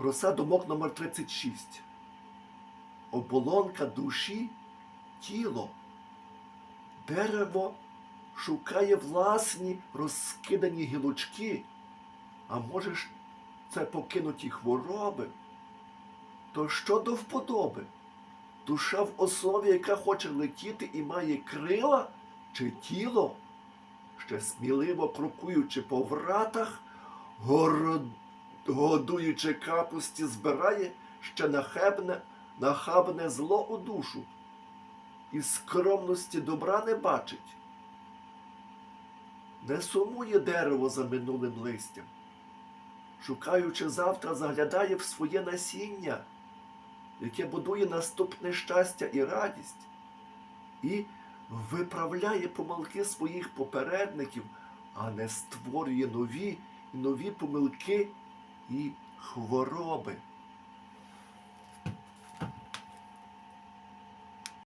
Роса думок номер 36. Оболонка душі тіло. Дерево шукає власні розкидані гілочки, а може ж це покинуті хвороби. То що до вподоби? Душа в основі, яка хоче летіти і має крила, чи тіло, ще сміливо крокуючи по вратах, горо- годуючи капусті, збирає ще нахебне, нахабне зло у душу і скромності добра не бачить. Не сумує дерево за минулим листям, шукаючи завтра, заглядає в своє насіння, яке будує наступне щастя і радість, і виправляє помилки своїх попередників, а не створює нові і нові помилки і хвороби.